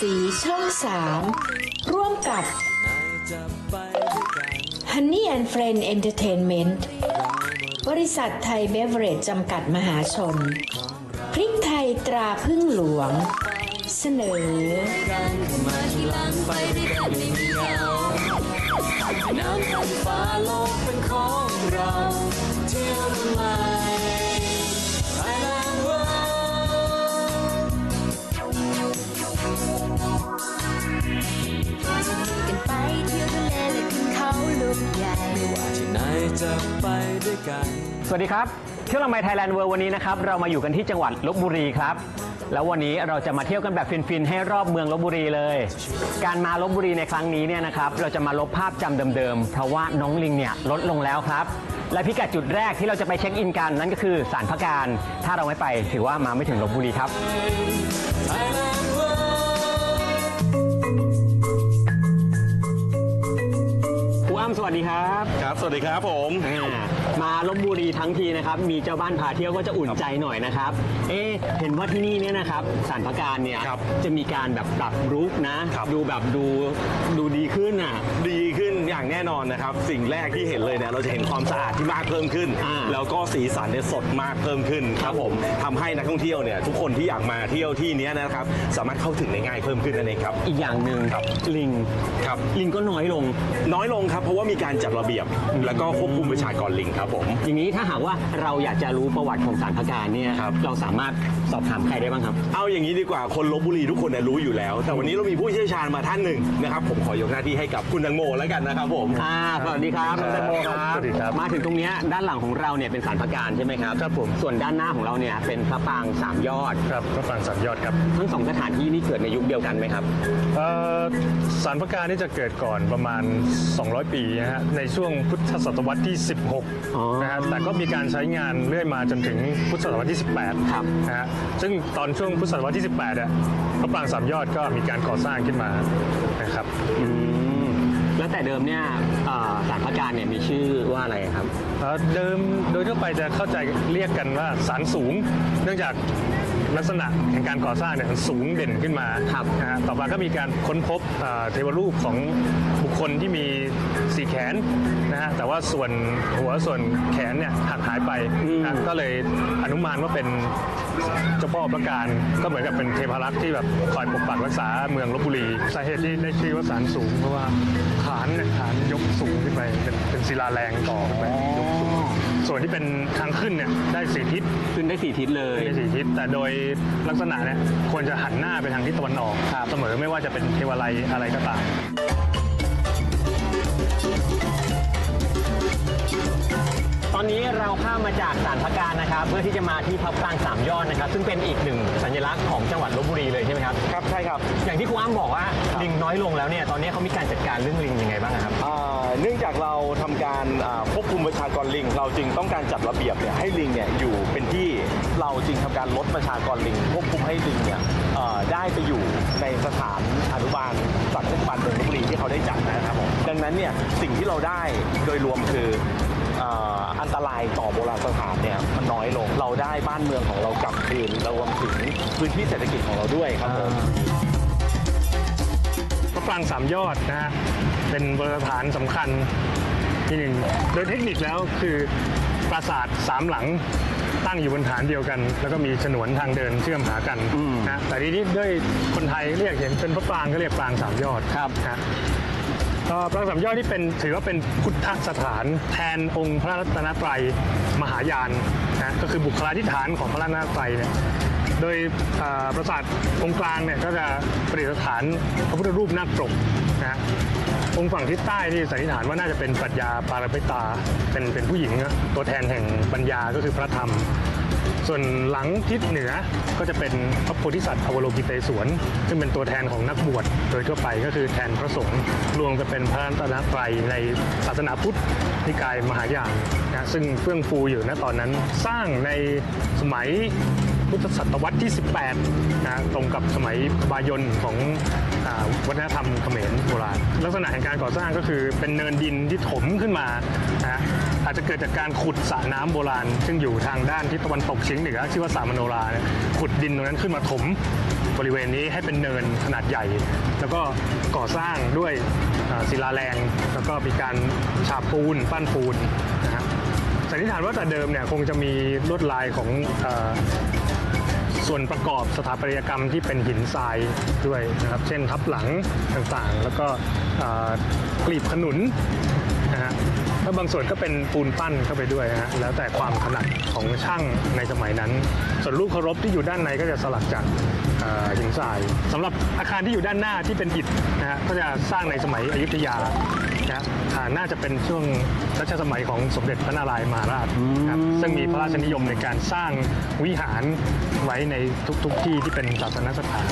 สีช่อง3ร่วมกับ Honey and Friend Entertainment บริษัทไทยเบเวอเรจจำกัดมหาชน พริกไทยตราพึ่งหลวง เสนอ น้ำพันฟ้าโลกเป็นของเรา เที่ยวม Thailand กันไปเที่ยวทะเลและขึ้นเขาลูกใหญ่ ไม่ว่าที่ไหนจะไปด้วยกัน สวัสดีครับ เที่ยวละไมไทยแลนด์เวิร์วันนี้นะครับเรามาอยู่กันที่จังหวัดลบบุรีครับ แล้ววันนี้เราจะมาเที่ยวกันแบบฟินๆให้รอบเมืองลบบุรีเลย การมาลบบุรีในครั้งนี้เนี่ยนะครับเราจะมาลบภาพจำเดิมๆเพราะว่าน้องลิงเนี่ยลดลงแล้วครับ และพิกัดจุดแรกที่เราจะไปเช็คอินกันนั่นก็คือสารพระการ ถ้าเราไม่ไปถือว่ามาไม่ถึงลบบุรีครับ Thailand อ้ำสวัสดีครับครับ สวัสดีครับผมอ่ามาลบบุรีทั้งทีนะครับ มีเจ้าบ้านพาเที่ยวก็จะอุ่นใจหน่อยนะครับ เอ๊ะเห็นว่าที่นี่เนี่ยนะครับสารพระการเนี่ยครับจะมีการแบบปรับรุกนะ ครับ ดูแบบดูดูดีขึ้นอะ ดีขึ้น อย่างแน่นอนนะครับ สิ่งแรกที่เห็นเลยเนี่ยเราจะเห็นความสะอาดที่มากเพิ่มขึ้น อ่าแล้วก็สีสันเนี่ยสดมากเพิ่มขึ้นครับผมทำให้นักท่องเที่ยวเนี่ยทุกคนที่อยากมาเที่ยวที่เนี้ยนะครับ สามารถเข้าถึงได้ง่ายเพิ่มขึ้นนั่นเองครับ อีกอย่างหนึ่งครับลิงครับ ลิงก็น้อยลง น้อยลงครับเพราะว่ามีการจัดระเบียบ แล้วก็ควบคุมประชากรลิงครับผม อย่างนี้ถ้าหากว่าเราอยากจะรู้ประวัติของสารพระการเนี่ยครับ เราสามารถสอบถามใครได้บ้างครับ เอาอย่างนี้ดีกว่าคนลบบุรีทุกคนเนี่ยรู้อยู่แล้ว แต่วันนี้เรามีผู้เชี่ยวชาญมาท่านหนึ่งนะครับ ผมขอยกหน้าที่ให้กับคุณตังโมแล้วกันนะครับผม อ่าสวัสดีครับคุณแตงโมครับ สวัสดีครับ มาถึงตรงเนี้ยด้านหลังของเราเนี่ยเป็นสารพระการใช่ไหมครับ ครับผม ส่วนด้านหน้าของเราเนี่ยเป็นพระปรางสามยอด ครับพระปรางสามยอดครับทั้งสองสถานที่นี่เกิดในยุคเดียวกันไหมครับ เอ่อสารพระการนี่จะเกิดก่อนประมาณ 200 ปีนะฮะในช่วงพุทธศตวรรษที่ อ๋อ16นะฮะแต่ก็มีการใช้งานเรื่อยมาจนถึงพุทธศตวรรษที่ 18ครับ นะฮะซึ่งตอนช่วงพุทธศตวรรษที่ 18อะพระปรางสามยอดก็มีการก่อสร้างขึ้นมานะครับ อืม แล้วแต่เดิมเนี่ยเอ่อสารพระการเนี่ยมีชื่อว่าอะไรครับ เอ่อเดิมโดยทั่วไปจะเข้าใจเรียกกันว่าสารสูง เนื่องจากลักษณะแห่งการก่อสร้างเนี่ยมันสูงเด่นขึ้นมาครับนะฮะต่อมาก็มีการค้นพบเอ่อเทวรูปของบุคคลที่มีสี่แขนนะฮะแต่ว่าส่วนหัวส่วนแขนเนี่ยหักหายไปนะก็เลยอนุมานว่าเป็นเจ้าพ่อประการก็เหมือนกับเป็นเทพารักษ์ที่แบบคอยปกปักรักษาเมืองลบบุรีสาเหตุที่ได้ชื่อว่าสารสูงเพราะว่าฐานเนี่ยฐานยกสูงขึ้นไปเป็นเป็นศิลาแรงต่อขึ้นไปยกสูงส่วนที่เป็นทางขึ้นเนี่ยได้สี่ทิศขึ้นได้สี่ทิศเลยได้สี่ทิศแต่โดยลักษณะเนี่ยควรจะหันหน้าไปทางทิศตะวันออกครับเสมอไม่ว่าจะเป็นเทวาลัยอะไรก็ตาม ตอนนี้เราข้ามมาจากสารพระการนะครับ เพื่อที่จะมาที่พระปรางสามยอดนะครับ ซึ่งเป็นอีกหนึ่งสัญลักษณ์ของจังหวัดลบบุรีเลยใช่ไหมครับครับใช่ครับ อย่างที่ครูอ้ำบอกว่าลิงน้อยลงแล้วเนี่ยตอนนี้เขามีการจัดการเรื่องลิงยังไงบ้างครับ อ่าเนื่องจากเราทำการอ่าควบคุมประชากรลิง เราจึงต้องการจัดระเบียบเนี่ยให้ลิงเนี่ยอยู่เป็นที่เราจึงทำการลดประชากรลิงควบคุมให้ลิงเนี่ยเอ่อได้ไปอยู่ในสถานอนุบาลสัตว์เทศบาลเมืองลพบุรีที่เขาได้จัดนะครับผมดังนั้นเนี่ยสิ่งที่เราได้โดยรวมคือเอ่ออันตรายต่อโบราณสถานเนี่ยมันน้อยลง เราได้บ้านเมืองของเรากลับคืนรวมถึงพื้นที่เศรษฐกิจของเราด้วยครับผมพระปรางสามยอดนะฮะเป็นโบราณสถานสำคัญที่หนึ่งโดยเทคนิคแล้วคือปราสาทสามหลังตั้งอยู่บนฐานเดียวกัน แล้วก็มีฉนวนทางเดินเชื่อมหากันนะแต่ทีนี้ด้วยคนไทยเรียกเห็นเป็นพระปรางก็เรียกปรางสามยอดครับนะ เอ่อปรางสามยอดที่เป็นถือว่าเป็นพุทธสถานแทนองค์พระรัตนตรัยมหายานนะก็คือบุคลาธิฐานของพระรัตนตรัยเนี่ยโดยปราสาทองค์กลางเนี่ยก็จะประดิษฐานพระพุทธรูปนาคปรกนะฮะองค์ฝั่งทิศใต้นี่สันนิษฐานว่าน่าจะเป็นปรัชญาปารมิตาเป็นเป็นผู้หญิงตัวแทนแห่งปัญญาก็คือพระธรรม ส่วนหลังทิศเหนือก็จะเป็นพระโพธิสัตว์อวโลกิเตศวรซึ่งเป็นตัวแทนของนักบวชโดยทั่วไปก็คือแทนพระสงฆ์รวมกันเป็นพระรัตนตรัยในศาสนาพุทธนิกายมหายานนะซึ่งเฟื่องฟูอยู่ณตอนนั้นสร้างในสมัยพุทธศตวรรษที่ 18 นะตรงกับสมัยบายนของอวัฒนธรรมเขมรโบราณ ลักษณะแห่งการก่อสร้างก็คือเป็นเนินดินที่ถมขึ้นมานะ อาจจะเกิดจากการขุดสระน้ำโบราณ ซึ่งอยู่ทางด้านทิศตะวันตกเฉียงเหนือชื่อว่าสามโนราขุดดินตรงนั้นขึ้นมาถมบริเวณนี้ให้เป็นเนินขนาดใหญ่ แล้วก็ก่อสร้างด้วยศิลาแรง แล้วก็มีการฉาบปูน ปั้นปูนนะฮะสันนิษฐานว่าแต่เดิมเนี่ยคงจะมีลวดลายของส่วนประกอบสถาปัตยกรรมที่เป็นหินทรายด้วยนะครับ เช่นทับหลังต่างๆ แล้วก็กลีบขนุนนะฮะ แล้วบางส่วนก็เป็นปูนปั้นเข้าไปด้วยนะฮะแล้วแต่ความถนัดของช่างในสมัยนั้น ส่วนรูปเคารพที่อยู่ด้านในก็จะสลักจากเอ่อหินทรายสำหรับอาคารที่อยู่ด้านหน้าที่เป็นอิฐนะฮะก็จะสร้างในสมัยอยุธยานะฮะอ่าน่าจะเป็นช่วงรัชสมัยของสมเด็จพระนารายณ์มหาราชครับซึ่งมีพระราชนิยมในการสร้างวิหารไว้ในทุกๆที่ที่เป็นศาสนสถาน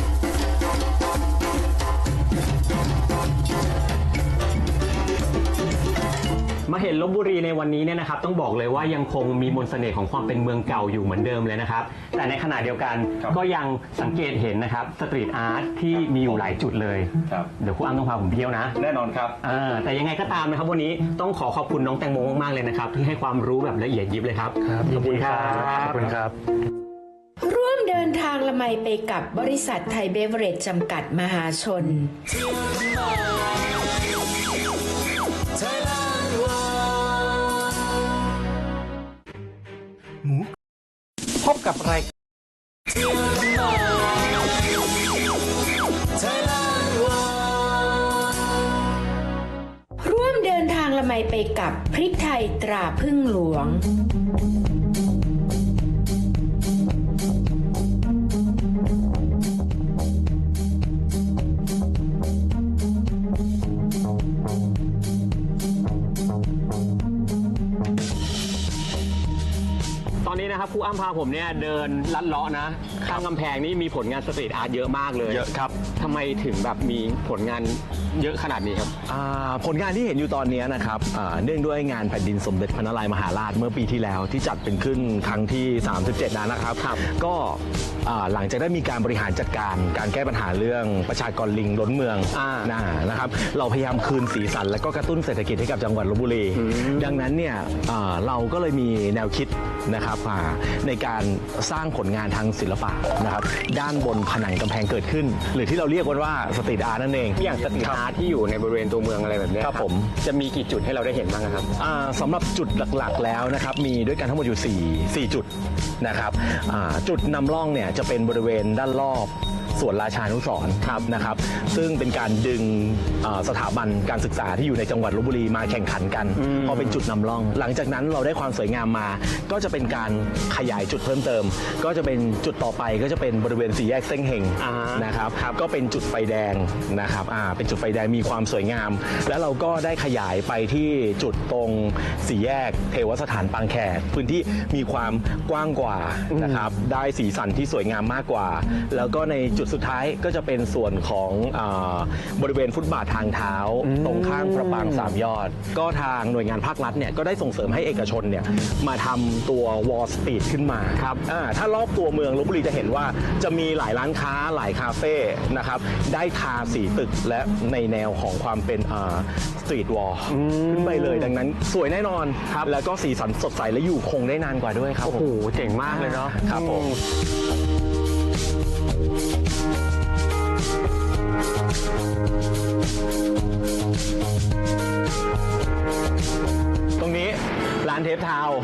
มาเห็นลบบุรีในวันนี้เนี่ยนะครับต้องบอกเลยว่ายังคงมีมนต์เสน่ห์ของความเป็นเมืองเก่าอยู่เหมือนเดิมเลยนะครับแต่ในขณะเดียวกันครับก็ยังสังเกตเห็นนะครับสตรีทอาร์ตที่มีอยู่หลายจุดเลย ครับ เดี๋ยวครูอ้ำต้องพาผมเที่ยวนะแน่นอนครับ เออแต่ยังไงก็ตามนะครับวันนี้ต้องขอขอบคุณน้องแตงโมมากๆเลยนะครับที่ให้ความรู้แบบละเอียดยิบเลยครับครับยิขอนบดีคุณคครัรับบขอบคุณครับ ร่วมเดินทางละไมไปกับบริษัทไทยเบเวอเรจจำกัดมหาชน บกับรายร่วมเดินทางละไมไปกับพริกไทยตราพึ่งหลวง อนนี้นะครับครูอ้ำพาผมเนี่ยเดินลัดเลาะนะข้างกำแพงนี่มีผลงานสตรีทอาร์ตเยอะมากเลยเยอะครับ ทำไมถึงแบบมีผลงานเยอะขนาดนี้ครับ อ่าผลงานที่เห็นอยู่ตอนนี้นะครับอ่าเนื่องด้วยงานแผ่นดินสมเด็จพระนารายณ์มหาราชเมื่อปีที่แล้วที่จัดเป็นขึ้นครั้งที่ 37นะนะครับครับก็ อ่าหลังจากได้มีการบริหารจัดการการแก้ปัญหาเรื่องประชากรลิงล้นเมืองอ่า นะนะครับ เราพยายามคืนสีสันและก็กระตุ้นเศรษฐกิจให้กับจังหวัดลบบุรี ดังนั้นเนี่ยอ่าเราก็เลยมีแนวคิดนะครับอ่าในการสร้างผลงานทางศิลปะนะครับด้านบนผนังกำแพงเกิดขึ้น หรือที่เราเรียกกันว่าสตรีทอาร์ตนั่นเองอย่างสตรีทอาร์ตที่อยู่ในบริเวณตัวเมืองอะไรแบบเนี้ยครับผม จะมีกี่จุดให้เราได้เห็นบ้างครับ อ่าสำหรับจุดหลักๆแล้วนะครับมีด้วยกันทั้งหมดอยู่ 4 4 จุดนะครับอ่าจุดนำร่องเนี่ยจะเป็นบริเวณด้านรอบ ส่วนราชานุสรณ์ครับนะครับ ซึ่งเป็นการดึงอ่าสถาบันการศึกษาที่อยู่ในจังหวัดลบบุรีมาแข่งขันกันเพราะเป็นจุดนำร่อง หลังจากนั้นเราได้ความสวยงามมา ก็จะเป็นการขยายจุดเพิ่มเติม ก็จะเป็นจุดต่อไปก็จะเป็นบริเวณสี่แยกเส้งเฮงอ่า นะครับ ก็เป็นจุดไฟแดงนะครับอ่าเป็นจุดไฟแดงมีความสวยงาม แล้วเราก็ได้ขยายไปที่จุดตรงสี่แยกเทวสถานปางแขกพื้นที่มีความกว้างกว่านะครับ ได้สีสันที่สวยงามมากกว่า แล้วก็ในจุดสุดท้ายก็จะเป็นส่วนของอาบริเวณฟุตบาททางเท้า ตรงข้างประปางสามยอด ก็ทางหน่วยงานภาครัฐเนี่ยก็ได้ส่งเสริมให้เอกชนเนี่ยมาทำตัววอลสตรีทขึ้นมาครับอ่าถ้ารอบตัวเมืองลบบุรีจะเห็นว่าจะมีหลายร้านค้าหลายคาเฟ่นะครับได้ทาสีตึกและในแนวของความเป็นสตรีทวอลขึ้นไปเลยดังนั้นสวยแน่นอนครับแล้วก็สีสันสดใสและอยู่คงได้นานกว่าด้วยครับโอ้โหเจ๋งมากเลยเนาะครับผมต ร้านเทปทาวน์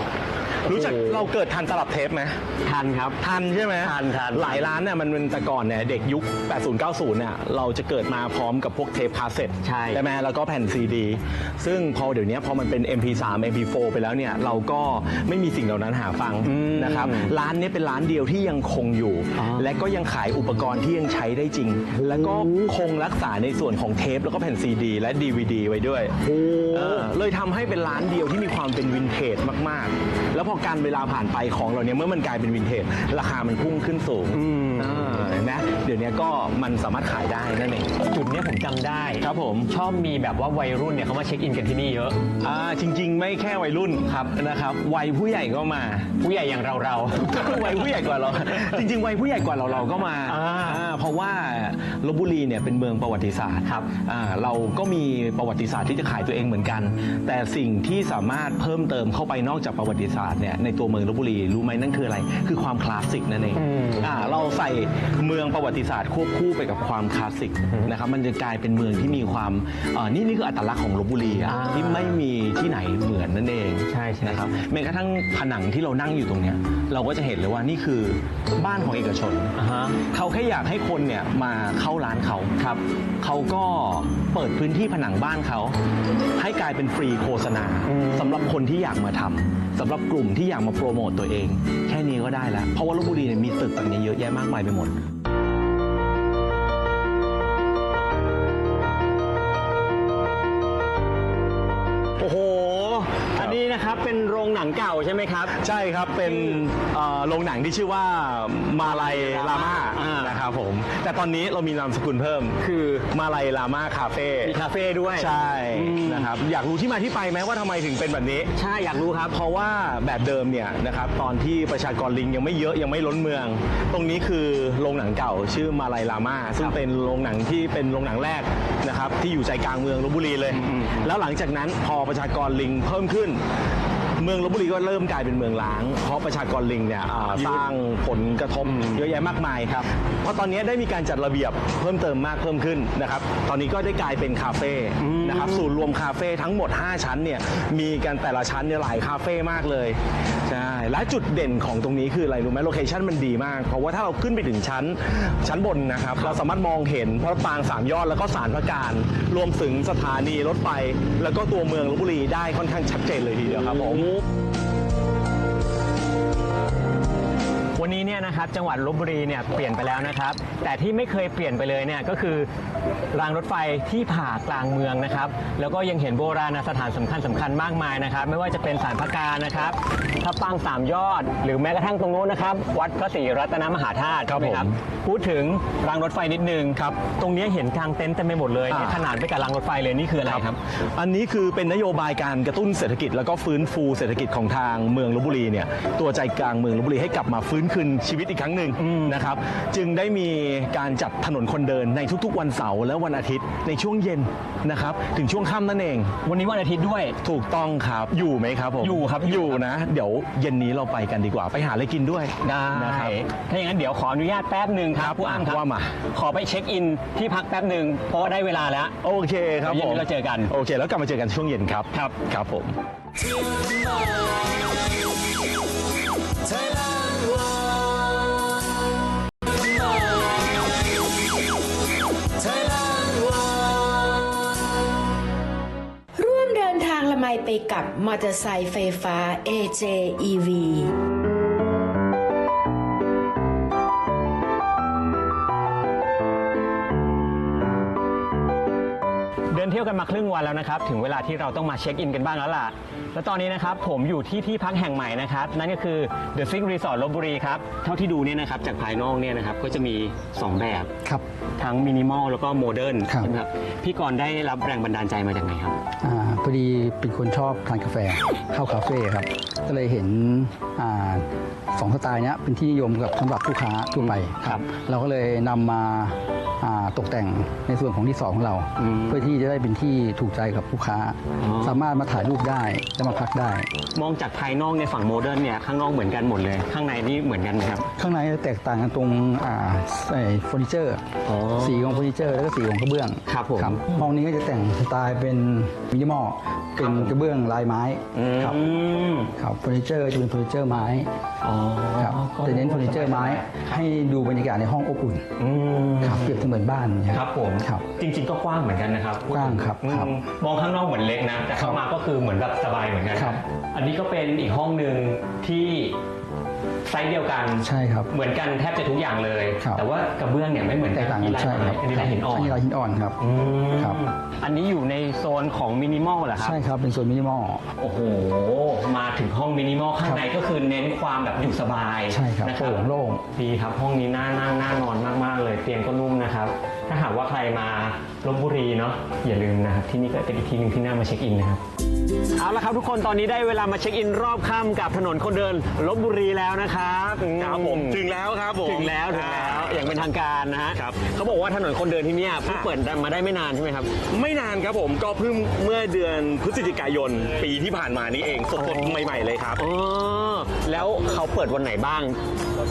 รู้จักโอ้โหเราเกิดทันตลับเทปไหมทันครับ ทันใช่ไหมทันทันหลายร้านเนี่ยมันเป็นแต่ก่อนเนี่ยเด็กยุค 80 90 เนี่ยเราจะเกิดมาพร้อมกับพวกเทปคาสเซ็ตใช่ใช่ไหมแล้วก็แผ่นซีดีซึ่งพอเดี๋ยวนี้พอมันเป็น MP3 MP4 ไปแล้วเนี่ยเราก็ไม่มีสิ่งเหล่านั้นหาฟังนะครับร้านนี้เป็นร้านเดียวที่ยังคงอยู่อ๋อและก็ยังขายอุปกรณ์ที่ยังใช้ได้จริง แล้วก็คงรักษาในส่วนของเทป แล้วก็แผ่นซีดีและ DVD ไว้ด้วยเออเลยทำให้เป็นร้านเดียวที่มีความเป็นวินเทจมากๆ แล้วพอการเวลาผ่านไปของเราเนี่ยเมื่อมันกลายเป็นวินเทจราคามันพุ่งขึ้นสูงอ่า เห็นไหมเดี๋ยวนี้ก็มันสามารถขายได้นั่นเองจุดเนี้ยผมจำได้ครับผม ชอบมีแบบว่าวัยรุ่นเนี่ยเขามาเช็คอินกันที่นี่เยอะ อ่าจริง ๆ ไม่แค่วัยรุ่นครับนะครับวัยผู้ใหญ่ก็มา ผู้ใหญ่อย่างเราเรา วัยผู้ใหญ่กว่าเรา จริง ๆ วัยผู้ใหญ่กว่าเราเราก็มาอ่าอ่าเพราะว่าลบบุรีเนี่ยเป็นเมืองประวัติศาสตร์ครับอ่าเราก็มีประวัติศาสตร์ที่จะขายตัวเองเหมือนกัน แต่สิ่งที่สามารถเพิ่มเติมเข้าไปนอกจากประวัติศาสตร์เนี่ยในตัวเมืองลบบุรีรู้ไหมนั่นคืออะไร คือความคลาสสิกนั่นเองอืมอ่าเราใส่เมืองประวัติศาสตร์ควบคู่ไปกับความคลาสสิกนะครับมันจะกลายเป็นเมืองที่มีความอ่านี่นี่คืออัตลักษณ์ของลบบุรีอะอ่าที่ไม่มีที่ไหนเหมือนนั่นเองใช่ใช่ นะครับแม้กระทั่งผนังที่เรานั่งอยู่ตรงเนี้ยเราก็จะเห็นเลยว่านี่คือบ้านของเอกชน อ่าฮะ เขาแค่อยากให้คนเนี่ยมาเข้าร้านเขาครับ เขาก็เปิดพื้นที่ผนังบ้านเขา ให้กลายเป็นฟรีโฆษณาอืม สำหรับคนที่อยากมาทำสำหรับกลุ่มที่อยากมาโปรโมตตัวเอง แค่นี้ก็ได้แล้ว เพราะว่าลบบุรีเนี่ยมีตึกแบบนี้เยอะแยะมากมายไปหมด นนี้นะครับ เป็นโรงหนังเก่าใช่ไหมครับ ใช่ครับ เป็นเอ่อโรงหนังที่ชื่อว่ามาลายลาม่าอ่าน นะครับผม แต่ตอนนี้เรามีนามสกุลเพิ่ม คือมาลายลาม่าคาเฟ่มีคาเฟ่ด้วย ใช่อืม นะครับ อยากรู้ที่มาที่ไปไหมว่าทำไมถึงเป็นแบบนี้ ใช่อยากรู้ครับ เพราะว่าแบบเดิมเนี่ยนะครับตอนที่ประชากรลิงยังไม่เยอะยังไม่ล้นเมือง ตรงนี้คือโรงหนังเก่าชื่อมาลายลาม่าซึ่งเป็นโรงหนังที่เป็นโรงหนังแรกนะครับที่อยู่ใจกลางเมืองลบบุรีเลยอืมแล้วหลังจากนั้นพอประชากรลิงเพิ่มขึ้นเมืองลบบุรีก็เริ่มกลายเป็นเมืองล้าง เพราะประชากรลิงเนี่ยอ่าสร้างผลกระทบเยอะแยะมากมายครับ เพราะตอนนี้ได้มีการจัดระเบียบเพิ่มเติมมากเพิ่มขึ้นนะครับ ตอนนี้ก็ได้กลายเป็นคาเฟ่นะครับศูนย์รวมคาเฟ่ทั้งหมด 5 ชั้นเนี่ยมีกันแต่ละชั้นเนี่ยหลายคาเฟ่มากเลยนะ และจุดเด่นของตรงนี้คืออะไรรู้ไหมโลเคชั่นมันดีมาก เพราะว่าถ้าเราขึ้นไปถึงชั้นชั้นบนนะครับ เราสามารถมองเห็นพระปรางสามยอดแล้วก็สารพระการ รวมถึงสถานีรถไฟ แล้วก็ตัวเมืองลบบุรีได้ค่อนข้างชัดเจนเลยทีเดียวครับผม นนี้เนี่ยนะครับจังหวัดลบบุรีเนี่ยเปลี่ยนไปแล้วนะครับ แต่ที่ไม่เคยเปลี่ยนไปเลยเนี่ยก็คือรางรถไฟที่ผ่ากลางเมืองนะครับแล้วก็ยังเห็นโบราณสถานสำคัญสำคัญมากมายนะครับ ไม่ว่าจะเป็นสารพระการนะครับพระปรางสามยอด หรือแม้กระทั่งตรงโน้นนะครับ วัดพระศรีรัตนมหาธาตุครับใช่ไหผมพูดถึงรางรถไฟนิดนึงครับตรงนี้เห็นกลางเต็นท์เต็มไปหมดเลยเนี่ยอ่าขนาดไปกับรางรถไฟเลยนี่คืออะไรครับ อันนี้คือเป็นนโยบายการกระตุ้นเศรษฐกิจ แล้วก็ฟื้นฟูเศรษฐกิจของทางเมืองลบบุรีเนี่ยตัวใจกลางเมืองลบบุรีให้กลับมาฟื้นคืนชีวิตอีกครั้งหนึ่งนะครับ จึงได้มีการจัดถนนคนเดินในทุกๆ วันเสาร์และวันอาทิตย์ในช่วงเย็นนะครับ ถึงช่วงค่ำนั่นเอง วันนี้วันอาทิตย์ด้วย ถูกต้องครับ อยู่ไหมครับผม อยู่ครับ อยู่นะ เดี๋ยวเย็นนี้เราไปกันดีกว่า ไปหาอะไรกินด้วย ได้นะครับถ้าอย่างนั้นเดี๋ยวขออนุญาตแป๊บหนึ่งครับผู้อ้ำครับว่ามา ขอไปเช็คอินที่พักแป๊บหนึ่งเพราะว่าได้เวลาแล้ว โอเคครับเดี๋ยวผมเย็นนี้เราเจอกัน โอเค แล้วกลับมาเจอกันช่วงเย็นครับ ครับ ครับผม ละไมไปกับมอเตอร์ไซค์ไฟฟ้า AJEV เดินเที่ยวกันมาครึ่งวันแล้วนะครับ ถึงเวลาที่เราต้องมาเช็คอินกันบ้างแล้วล่ะ แล้วตอนนี้นะครับผมอยู่ที่ที่พักแห่งใหม่นะครับ นั่นก็คือ The Sing Resort ลบบุรีครับ เท่าที่ดูเนี่ยนะครับจากภายนอกเนี่ยนะครับก็จะมี 2 แบบ ครับ ทั้งมินิมอลแล้วก็โมเดิร์นครับ ใช่ไหมครับ พี่กรณ์ได้รับแรงบันดาลใจมาจากไหนครับ อ่าพ อดีเป็นคนชอบทานกาแฟเข้าคาเฟ่ครับ ก็เลยเห็น สองสไตล์เนี้ยเป็นที่นิยมกับสำหรับลูกค้าทั่วไปครับเราก็เลยนำมาอ่าตกแต่งในส่วนของที่สองของเราอืมเพื่อที่จะได้เป็นที่ถูกใจกับลูกค้าอ๋อสามารถมาถ่ายรูปได้และมาพักได้ มองจากภายนอกในยฝั่งโมเดิร์นเนี่ยข้างนอกเหมือนกันหมดเลย ข้างในนี่เหมือนกันไหมครับ ข้างในจะแตกต่างกันตรงอ่าไอ้เฟอร์นิเจอร์อ๋อสีของเฟอร์นิเจอร์แล้วก็สีของกระเบื้องครับผมห้องนี้ก็จะแต่งสไตล์เป็นมินิมอลเป็นกระเบื้องลายไม้ครับอืมครับเฟอร์นิเจอร์จะเป็นเฟอร์นิเจอร์ไม้อ๋อครับจะเน้นเฟอร์นิเจอร์ไม้ให้ดูบรรยากาศในห้องอบอุ่นอืมครับเปรียบเสมือนบ้านเนี่ยครับผมครับ จริง ๆ ก็กว้างเหมือนกันนะครับกว้างครับอืมครับมองข้างนอกเหมือนเล็กนะแต่เข้ามาก็คือเหมือนแบบสบายเหมือนกันครับ อันนี้ก็เป็นอีกห้องหนึ่งที่ ไซส์เดียวกัน ใช่ครับ เหมือนกันแทบจะทุกอย่างเลย ครับ แต่ว่ากระเบื้องเนี่ยไม่เหมือนแตกักต่างกันลายใช่ครับอันนี้ลายหินอ่อนอันนี้ลายหินอ่อนครับ อืมครับ อันนี้อยู่ในโซนของมินิมอลเหรอครับ ใช่ครับเป็นส่วนมินิมอล โอ้โห มาถึงห้องมินิมอลข้างในก็คือเน้นความแบบอยู่สบายใช่ครับนะโปร่งโล่ง ดีครับ ห้องนี้น่านั่งน่านอนมาก ๆ เลย เตียงก็นุ่มนะครับ ถ้าหากว่าใครมาลบบุรีเนาะอย่าลืมนะครับที่นี่ก็เป็นอีกที่หนึ่งที่น่ามาเช็คอินนะครับเอาละครับทุกคนตอนนี้ได้เวลามาเช็คอินรอบค่ำกับถนนคนเดินลบบุรีแล้วนะครับครับผมถึงแล้วครับผมถึงแล้วถึงแล้วอย่างเป็นทางการนะฮะครับเขาบอกว่าถนนคนเดินที่เนี่ยเพิ่งอะเปิดมาได้ไม่นานใช่ไหมครับ ไม่นานครับผมก็เพิ่งเมื่อเดือนพฤศจิกายนปีที่ผ่านมานี้เองสดๆใหม่ๆเลยครับอ๋อแล้วเขาเปิดวันไหนบ้าง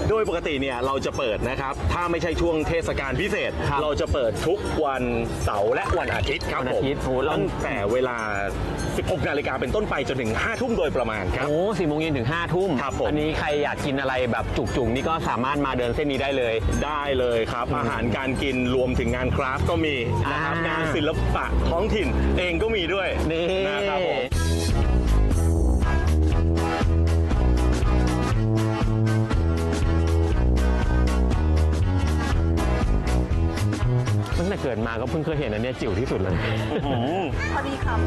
โดยปกติเนี่ยเราจะเปิดนะครับถ้าไม่ใช่ช่วงเทศกาลพิเศษครับเราจะเปิดทุกวันเสาร์และวันอาทิตย์ครับวันผอามทิตย์โอ้โหแล้วตั้งแต่เวลา 16นาฬิกาเป็นต้นไปจนถึง 5 ทุ่มโดยประมาณครับ โอ้สี่โมงเย็นถึงห้าทุ่มครับผม อันนี้ใครอยากกินอะไรแบบจุกๆ นี่ก็สามารถมาเดินเส้นนี้ได้เลย ได้เลยครับ อาหารการกินรวมถึงงานคราฟต์ก็มีนะครับอ่าง งานศิลปะท้องถิ่นเองก็มีด้วยนี่นะครับผม งแต่เกิดมาก็เพิ่งเคยเห็นอันเนี้ยจิ๋วที่สุดเลยพอดีครับ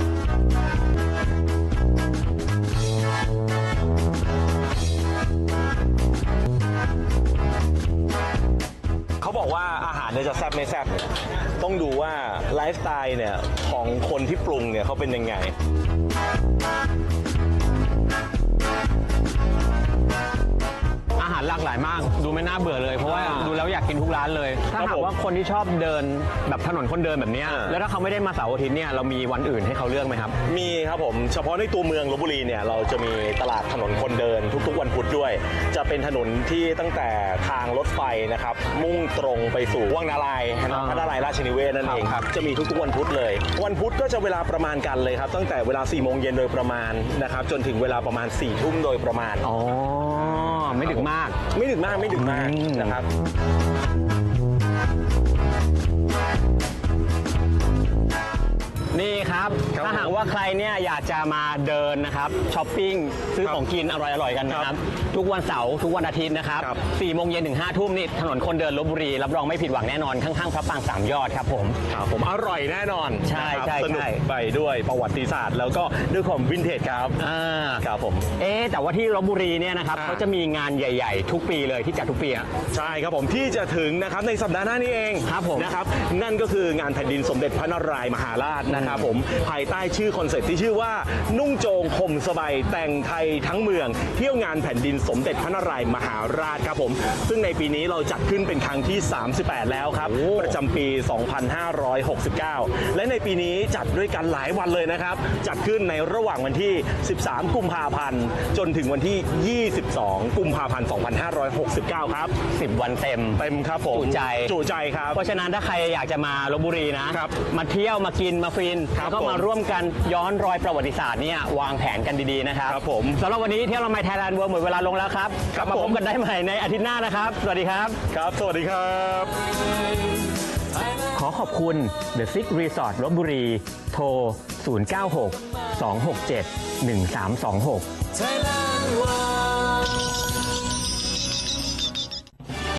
เขาบอกว่าอาหารเนี่ยจะแซ่บไม่แซ่บเนี่ยต้องดูว่าไลฟ์สไตล์เนี่ยของคนที่ปรุงเนี่ยเขาเป็นยังไง อาหารหลากหลายมาก ดูไม่น่าเบื่อเลย เพราะว่าอ่าดูแล้วอยากกินทุกร้านเลย ถ้าครับหากผมว่าคนที่ชอบเดินแบบถนนคนเดินแบบเนี้ยอ่า แล้วถ้าเขาไม่ได้มาเสาร์อาทิตย์เนี่ยเรามีวันอื่นให้เขาเลือกไหมครับ มีครับผม เฉพาะในตัวเมืองลบบุรีเนี่ยเราจะมีตลาดถนนคนเดินทุก ๆ วันพุธด้วย จะเป็นถนนที่ตั้งแต่ทางรถไฟนะครับ มุ่งตรงไปสู่วังนารายณ์อ่าพระนารายณ์ราชนิเวศนั่นเองครับ จะมีทุกๆวันพุธเลย วันพุธก็จะเวลาประมาณกันเลยครับ ตั้งแต่เวลา4ี่โมงเย็นโดยประมาณนะครับจนถึงเวลาประมาณ4ี่ทุ่มโดยประมาณ อ๋อ ไม่ดึกมาก ไม่ดึกมากไม่ดึกมากอืมนะครับ นี่ครับ ครับถ้าหากว่าใครเนี่ยอยากจะมาเดินนะครับช้อปปิ้งซื้อครับของกินอร่อยๆกันนะคครัรับบทุกวันเสาร์ทุกวันอาทิตย์นะครับครับ 4โมงเย็นถึง5ทุ่มนี่ถนนคนเดินลบบุรี รับรองไม่ผิดหวังแน่นอนข้างๆพระปรางสามยอดครับผม ครับผมอร่อยแน่นอนใช่นะครับใช่สนุกใช่ ไปด้วยประวัติศาสตร์ แล้วก็ด้วยความวินเทจครับอ่าครับผม เอ๊ะแต่ว่าที่ลบบุรีเนี่ยนะครับอ่า เขาจะมีงานใหญ่ ๆ ทุกปีเลยที่จัดทุกปีอะ ใช่ครับผมที่จะถึงนะครับในสัปดาห์หน้านี้เองครับผมนะครับนั่นก็คืองานแผ่นดินสมเด็จพระนารายณ์มหาราชนะครับผมภายใต้ชื่อคอนเซ็ปต์ที่ชื่อว่านุ่งโจงห่มสบายแต่งไทยทั้งเมือง เที่ยวงานแผ่นดินสมเด็จพระนารายณ์มหาราชครับผม ซึ่งในปีนี้เราจัดขึ้นเป็นครั้งที่ 38 แล้วครับ ประจำปี 2569 และในปีนี้จัดด้วยกันหลายวันเลยนะครับ จัดขึ้นในระหว่างวันที่ 13 กุมภาพันธ์ จนถึงวันที่ 22 กุมภาพันธ์ 2569 ครับ 10 วันเต็ม เต็มครับผม จุใจ จุใจครับ เพราะฉะนั้นถ้าใครอยากจะมาลบบุรีนะครับมาเที่ยวมากินมาฟินครับแล้วก็มาผมร่วมกันย้อนรอยประวัติศาสตร์เนี่ยวางแผนกันดีๆนะครับครับผมสำหรับวันนี้เที่ยวละไมไทยแลนด์เวิร์หมดเวลาลงแล้วครับครับมาพผบม กันได้ใหม่ในอาทิตย์หน้านะครับ สวัสดีครับ ครับ สวัสดีครับ ขอขอบคุณ The Six Resort ลบบุรี โทร 096 267 1326 Thailand ว่า